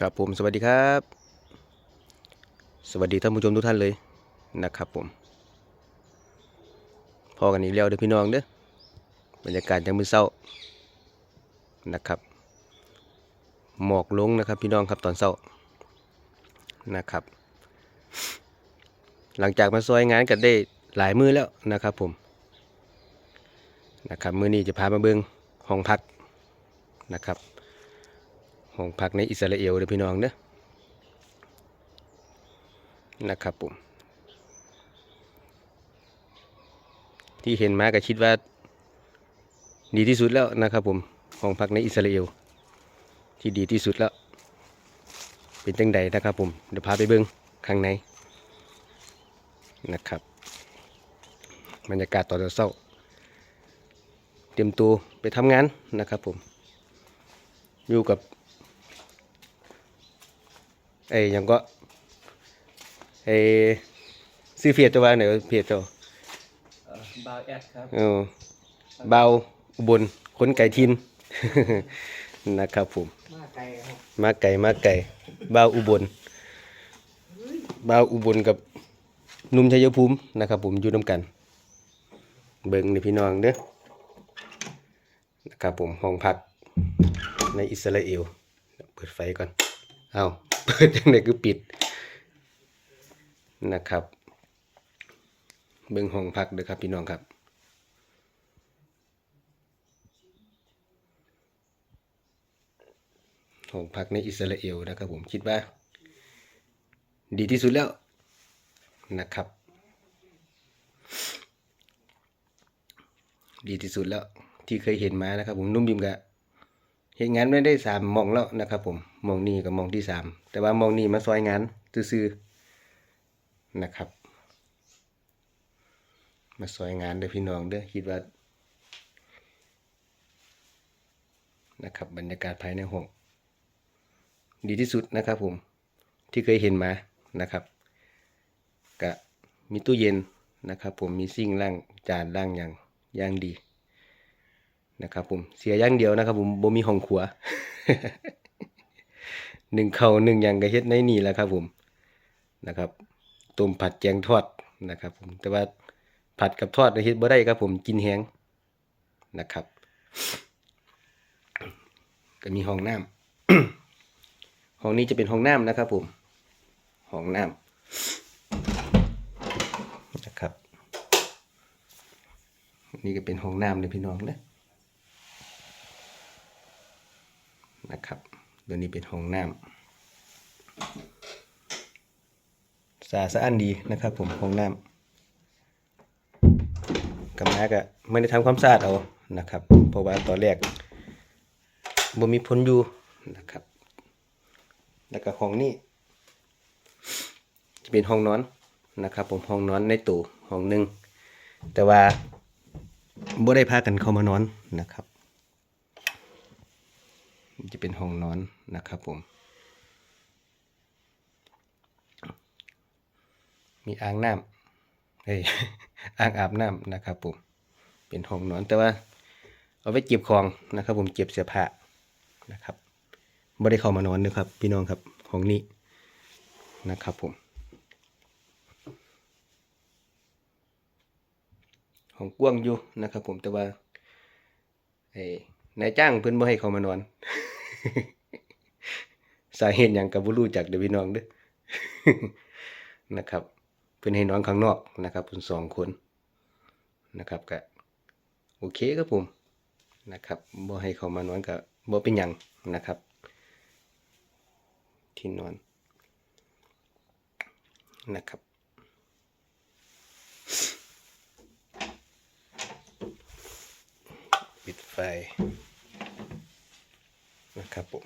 ครับผมสวัสดีครับ สวัสดีท่านผู้ชมทุกท่านเลยนะครับผมพอกันอีกแล้วเด้อพี่น้องเด้อบรรยากาศยามมื้อเช้านะครับ หมอกลงนะครับพี่น้องครับตอนเช้านะครับ หลังจากมาซอยงานกันได้หลายมือแล้วนะครับผมนะครับมือนี้จะพามาเบิงห้องพักนะครับ ห้องพักในอิสราเอลเด้อพี่น้องเด้อนะครับผมที่เห็นมาก็คิดว่า ดีที่สุดแล้วนะครับผมห้องพักในอิสราเอลที่ดีที่สุดแล้ว เป็นจังใดนะครับผมเดี๋ยวพาไปเบิ้งข้างในนะครับบรรยากาศตอนเช้าเตรียมตัวไปทำงานนะครับผมอยู่กับ ไอ้หยังก็ไอ้ซื้อเฟียดจะว่าไหนวะเฟียดเจ้าเอ่อบาวแอดครับเออเบาอุบลคนไก่ทินนะครับผมมาไกลครับมาไก่มาไก่เบาอุบลเบาอุบลกับหนุ่มชัยภูมินะครับ ผมอยู่น้ำกัน เบิ่งนี่พี่น้องเด้อนะครับผมห้องพักในอิสราเอล เปิดไฟก่อน เอา เปิดยังไงคือปิดนะครับ เบิ่งห้องพักเด้อครับพี่น้องครับห้องพักในอิสราเอลนะครับผมคิดว่า ดีที่สุดแล้วนะครับ ดีที่สุดแล้วที่เคยเห็นมานะครับผมนุ่มบิมกะ เห็นงานไม่ได้สามมองแล้วนะครับ ผมมองนี้กับมองที่สามแต่ว่ามองนี้มาซอยงานซื่อนะครับ มาซอยงานเด้อพี่น้องเด้อคิดว่านะครับบรรยากาศภายในห้องดีที่สุดนะครับ ผมที่เคยเห็นมานะครับก็มีตู้เย็นนะครับ ผมมีซิ่งล่างจานล่างอย่างอย่างดี นะครับผมเสียอย่างเดียวนะครับผมบ่มีห้องครัวหนึ่งเขาหนึ่งอย่างก็เฮ็ดในนี่แหละครับผมนะครับต้มผัดแกงทอดนะครับผมแต่ว่าผัดกับทอดเฮ็ดบ่ได้ครับผมกินแห้งนะครับก็มีห้องน้ำห้องนี้จะเป็นห้องน้ำนะครับผมห้องน้ำนะครับ นี่ก็เป็นห้องน้ำเลยพี่น้องนะ นะครับ ตัวนี้เป็นห้องน้ำสะอาดสะอ้านดีนะครับ ผมห้องน้ำกับมาก็ไม่ได้ทำความสะอาดเอานะครับ เพราะว่าตอนแรกบ่มีพ้นอยู่นะครับ แล้วก็ห้องนี้จะเป็นห้องนอนนะครับ ผมห้องนอนในตู้ห้องหนึ่งแต่ว่าบ่ได้พากันเข้ามานอนนะครับ จะเป็นห้องนอนนะครับผม มีอ่างน้ำเฮ้ยอ่างอาบน้ำนะครับผม เป็นห้องนอนแต่ว่า เอาไว้เก็บของนะครับผมเก็บเสื้อผ้านะครับไม่ได้เข้ามานอนนะครับ พี่น้องครับห้องนี้นะครับผมห้องกว้างอยู่นะครับผมแต่ว่าไอ้นายจ้างเพิ่นบ่ให้เข้ามานอน สาเหตุหยังก็บ่รู้จักเด้อพี่น้องเด้อนะครับ เพิ่นให้นอนข้างนอกนะครับเพิ่นสองคนนะครับก็โอเคครับผมนะครับบ่ให้เขามานอนก็บ่เป็นหยังนะครับ ที่นอนนะครับปิดไฟ นะครับผม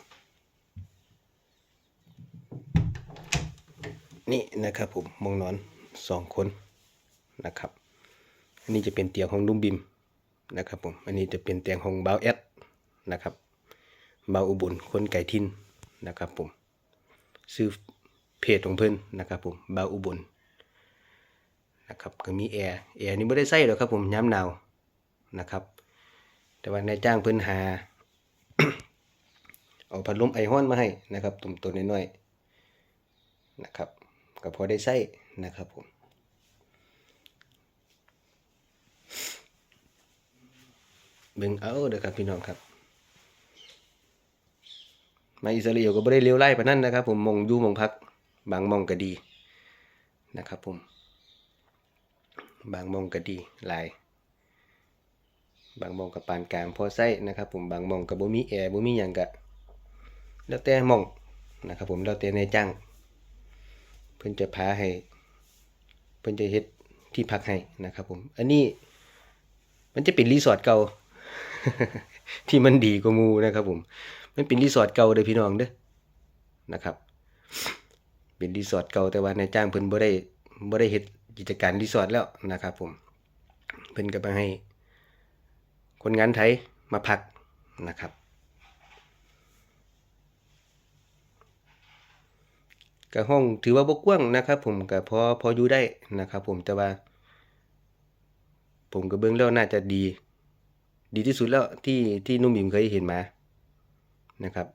นี่นะครับผมมองนอนสองคนนะครับ อันนี้จะเป็นเตียงของนุ่มบิมนะครับผมอันนี้จะเป็นเตียงของเบาแอดนะครับเบาอุบุญคนไก่ทินนะครับผมซื้อเพจของเพิ่อนนะครับผมเบาอุบุญนะครับก็มีแอร์แอร์นี่ไม่ได้ใส่หรอกครับผมย้ำหนาวนะครับ แต่ว่านายจ้างเพิ่อนหา เอาพัดลมไอฮอนมาให้นะครับตุ่มตัวน้อยๆนะครับก็พอได้ใช้นะครับผมเบิ่งเอาเด้อครับพี่น้องครับ มาอิสราเอลก็บ่ได้เลี้ยวไล่ปานนั้นนะครับ ผมมองอยู่มองพัก บางมองก็ดีนะครับผม บางมองก็ดีหลาย บางมองกับปานกลางพอใช้นะครับ ผมบางมองกับบ่มีแอร์บ่มีหยังก็ แล้วแต่มองนะครับผมแล้วแต่ในายจ้างเพิ่นจะพาให้เพิ่นจะเฮ็ดที่พักให้นะครับผม อันนี้มันจะเป็นรีสอร์ทเก่า ที่มันดีกว่ามูนะครับผม มันเป็นรีสอร์ทเก่าเด้อพี่น้องเด้อนะครับ เป็นรีสอร์ทเก่าแต่ว่านายจ้างเพิ่นบ่ได้บ่ได้เฮ็ดกิจการรีสอร์ทแล้วนะครับผม เพิ่นก็มาให้ คนงานไทยมาพักนะครับ ก็ห้องถือว่าบกว้างนะครับ ผมก็พอพออยู่ได้นะครับ ผมแต่ว่า ผมก็เบิ่งแล้วน่าจะดี ดีที่สุดแล้วที่ที่นุ่มบิมเคยเห็นมานะครับ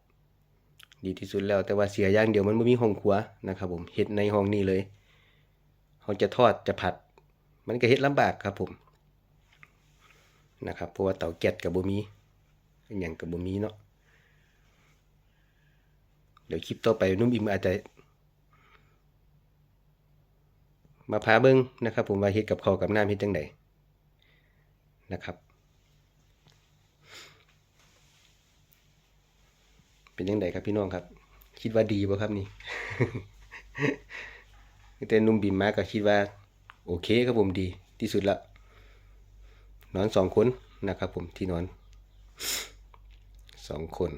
ดีที่สุดแล้วแต่ว่าเสียอย่างเดียวมันไม่มีห้องครัวนะครับ ผมเฮ็ดในห้องนี้เลยเขาจะทอดจะผัด มันก็เฮ็ดลำบากครับ ผมนะครับเพราะว่าเตาแก๊สกับบ่มีอย่างกับบ่มีเนาะเดี๋ยวคลิปต่อไปนุ่มอิมอาจจะ มาพาเบิ่งนะครับ ผมว่าเฮ็ดกับข้าวกับน้ำเฮ็ดจังไดนะครับ เป็นยังไงครับพี่น้องครับ คิดว่าดีป่ะครับนี่แต่นุ่มบิมมาก็คิดว่า โอเคครับผมดีที่สุดละนอนสองคนนะครับ ผมที่นอนสองคน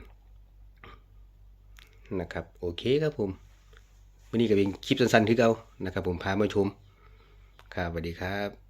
นะครับ โอเคครับผม วันนี้ก็เป็นคลิปสั้นๆที่เก่านะครับผมพามาชมครับสวัสดีครับ